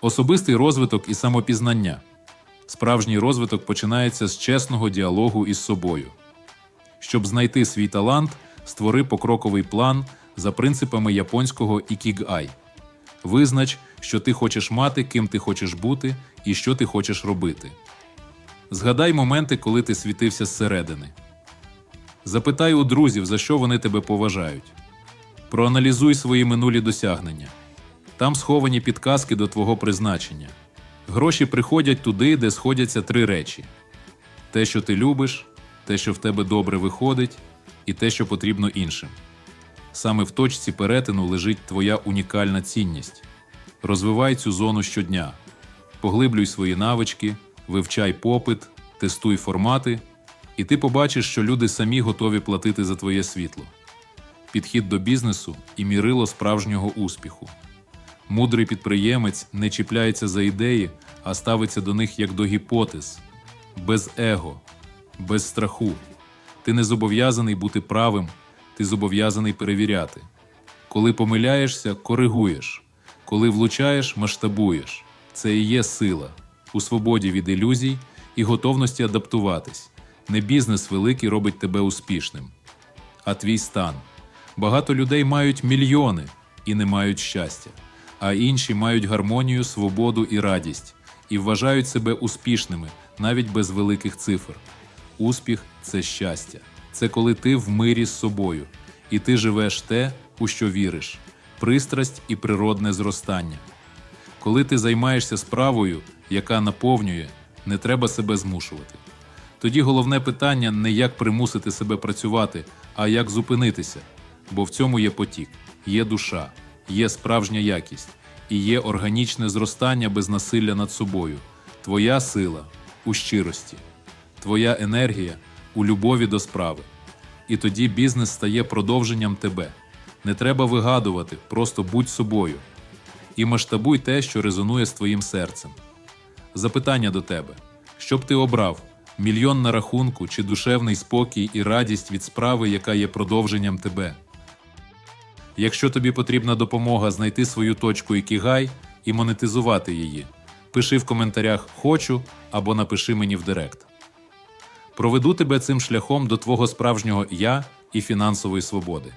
Особистий розвиток і самопізнання. Справжній розвиток починається з чесного діалогу із собою. Щоб знайти свій талант, створи покроковий план за принципами японського ікігай. Визнач, що ти хочеш мати, ким ти хочеш бути і що ти хочеш робити. Згадай моменти, коли ти світився зсередини. Запитай у друзів, за що вони тебе поважають. Проаналізуй свої минулі досягнення. Там сховані підказки до твого призначення. Гроші приходять туди, де сходяться три речі: те, що ти любиш, те, що в тебе добре виходить, і те, що потрібно іншим. Саме в точці перетину лежить твоя унікальна цінність. Розвивай цю зону щодня, поглиблюй свої навички, вивчай попит, тестуй формати, і ти побачиш, що люди самі готові платити за твоє світло. Підхід до бізнесу і мірило справжнього успіху. Мудрий підприємець не чіпляється за ідеї, а ставиться до них як до гіпотез, без его, без страху. Ти не зобов'язаний бути правим, ти зобов'язаний перевіряти. Коли помиляєшся, коригуєш, коли влучаєш, масштабуєш. Це і є сила у свободі від ілюзій і готовності адаптуватись. Не бізнес великий робить тебе успішним, а твій стан. Багато людей мають мільйони і не мають щастя, а інші мають гармонію, свободу і радість і вважають себе успішними навіть без великих цифр. Успіх це щастя. Це коли ти в мирі з собою, і ти живеш те, у що віриш, пристрасть і природне зростання. Коли ти займаєшся справою, яка наповнює, не треба себе змушувати. Тоді головне питання не як примусити себе працювати, а як зупинитися. Бо в цьому є потік, є душа, є справжня якість і є органічне зростання без насилля над собою. Твоя сила у щирості, твоя енергія у любові до справи. І тоді бізнес стає продовженням тебе. Не треба вигадувати, просто будь собою. І масштабуй те, що резонує з твоїм серцем. Запитання до тебе: що б ти обрав? Мільйон на рахунку чи душевний спокій і радість від справи, яка є продовженням тебе? Якщо тобі потрібна допомога знайти свою точку Ікігай і монетизувати її, пиши в коментарях Хочу або напиши мені в Директ. Проведу тебе цим шляхом до твого справжнього я і фінансової свободи.